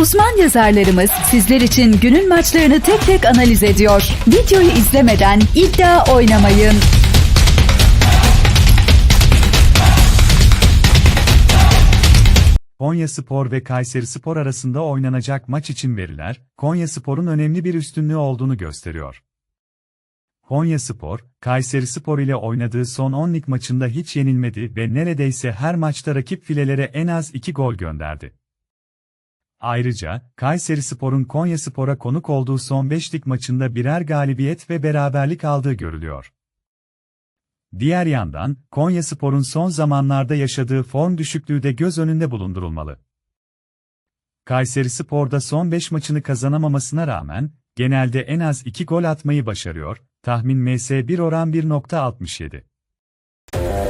Uzman yazarlarımız sizler için günün maçlarını tek tek analiz ediyor. Videoyu izlemeden iddia oynamayın. Konya Spor ve Kayseri Spor arasında oynanacak maç için veriler, Konya Spor'un önemli bir üstünlüğü olduğunu gösteriyor. Konya Spor, Kayseri Spor ile oynadığı son 10 lig maçında hiç yenilmedi ve neredeyse her maçta rakip filelere en az 2 gol gönderdi. Ayrıca, Kayseri Spor'un Konya Spor'a konuk olduğu son 5 lig maçında birer galibiyet ve beraberlik aldığı görülüyor. Diğer yandan, Konyaspor'un son zamanlarda yaşadığı form düşüklüğü de göz önünde bulundurulmalı. Kayseri Spor'da son 5 maçını kazanamamasına rağmen, genelde en az 2 gol atmayı başarıyor, tahmin MS1 oran 1.67.